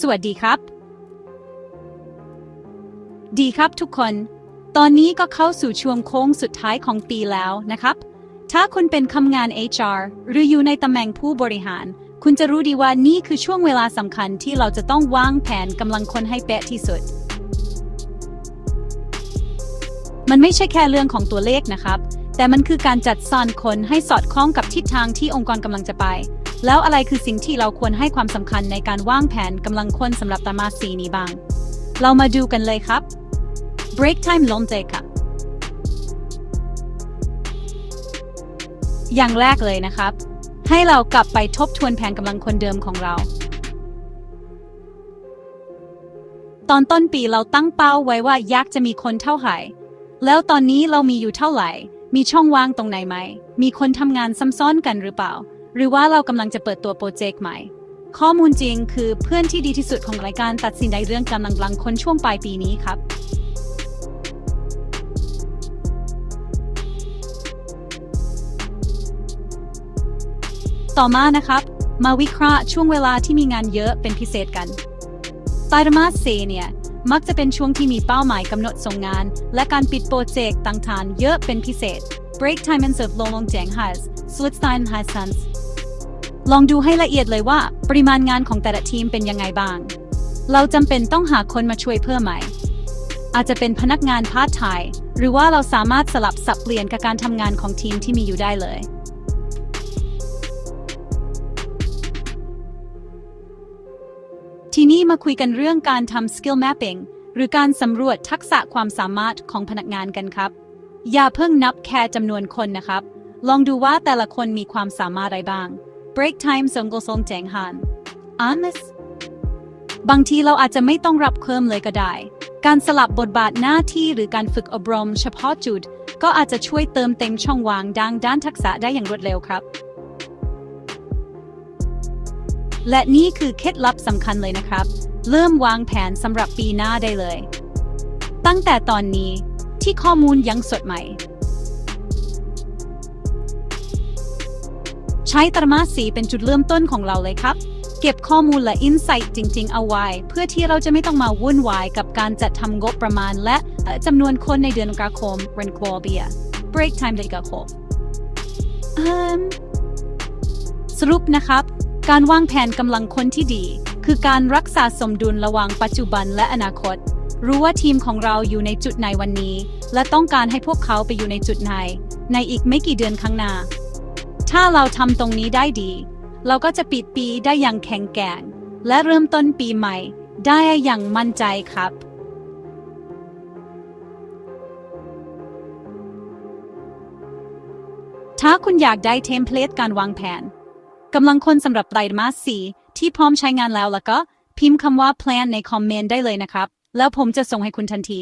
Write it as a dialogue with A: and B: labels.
A: สวัสดีครับ ดีครับทุกคน ตอนนี้ก็เข้าสู่ช่วงโค้งสุดท้ายของปีแล้วนะครับ ถ้าคุณเป็นคำงาน HR หรืออยู่ในตำแหน่งผู้บริหาร คุณจะรู้ดีว่านี่คือช่วงเวลาสำคัญที่เราจะต้องวางแผนกำลังคนให้เป๊ะที่สุด มันไม่ใช่แค่เรื่องของตัวเลขนะครับ แต่มันคือการจัดสรรคนให้สอดคล้องกับทิศทางที่องค์กรกำลังจะไป แล้วอะไรคือสิ่งที่เราควรให้ความสำคัญในการวางแผนกำลังคนสำหรับตามาสีนี้บ้าง เรามาดูกันเลยครับ break time ลงเจค่ะ อย่างแรกเลยนะครับ ให้เรากลับไปทบทวนแผนกำลังคนเดิมของเรา ตอนต้นปีเราตั้งเป้าไว้ว่าอยากจะมีคนเท่าไหร่ แล้วตอนนี้เรามีอยู่เท่าไหร่ มีช่องว่างตรงไหนไหม มีคนทำงานซ้ำซ้อนกันหรือเปล่า หรือว่าเรากำลังจะเปิดตัวโปรเจกต์ใหม่ ข้อมูลจริงคือเพื่อนที่ดีที่สุดของรายการตัดสินใจเรื่องกำลังลังคนช่วงปลายปีนี้ครับต่อมานะครับ มาวิเคราะห์ช่วงเวลาที่มีงานเยอะเป็นพิเศษกันไตรมาสเซเนี่ยมักจะเป็นช่วงที่มีเป้าหมายกำหนดส่งงาน และการปิดโปรเจกต์ต่างๆเยอะเป็นพิเศษ break time and serve ลงลงแจง has s w i t z t i n has sans ลองดูให้ละเอียดเลยว่า ปริมาณงานของแต่ละทีมเป็นยังไงบ้าง เราจำเป็นต้องหาคนมาช่วยเพิ่มไหม อาจจะเป็นพนักงานพาร์ทไทม์หรือว่าเราสามารถสลับสับเปลี่ยนกับการทำงานของทีมที่มีอยู่ได้เลย ทีนี้มาคุยกันเรื่องการทำ skill mapping หรือการสำรวจทักษะความสามารถของพนักงานกันครับ อย่าเพิ่งนับแค่จำนวนคนนะครับ ลองดูว่าแต่ละคนมีความสามารถอะไรบ้าง break time สงกสงแจงฮัน honest บางทีเราอาจจะไม่ต้องรับเพิ่มเลยก็ได้ การสลับบทบาทหน้าที่หรือการฝึกอบรมเฉพาะจุด ก็อาจจะช่วยเติมเต็มช่องว่างดังด้านทักษะได้อย่างรวดเร็วครับ และนี่คือเคล็ดลับสำคัญเลยนะครับ เริ่มวางแผนสำหรับปีหน้าได้เลย ตั้งแต่ตอนนี้ที่ข้อมูลยังสดใหม่ ใช้ตรมาสีเป็นจุดเริ่มต้นของเราเลยครับ เก็บข้อมูลและอินไซต์จริง ๆ เอาไว้ เพื่อที่เราจะไม่ต้องมาวุ่นวายกับการจัดทำงบประมาณ และจำนวนคนในเดือนกรกฎาคมเรนโคลเบีย break time เดือนกรกฎาคมสรุปนะครับ การวางแผนกำลังคนที่ดี คือการรักษาสมดุลระหว่างปัจจุบันและอนาคต รู้ว่าทีมของเราอยู่ในจุดไหนวันนี้ และต้องการให้พวกเขาไปอยู่ในจุดไหน ในอีกไม่กี่เดือนข้างหน้า ถ้าเราทำตรงนี้ได้ดี เราก็จะปิดปีได้อย่างแข็งแกร่ง และเริ่มต้นปีใหม่ ได้อย่างมั่นใจครับถ้าคุณอยากได้เทมเพลตการวางแผนกำลังคนสำหรับไตรมาสสี่ที่พร้อมใช้งานแล้วแล้วก็ พิมพ์คำว่า plan ในคอมเมนต์ได้เลยนะครับ แล้วผมจะส่งให้คุณทันที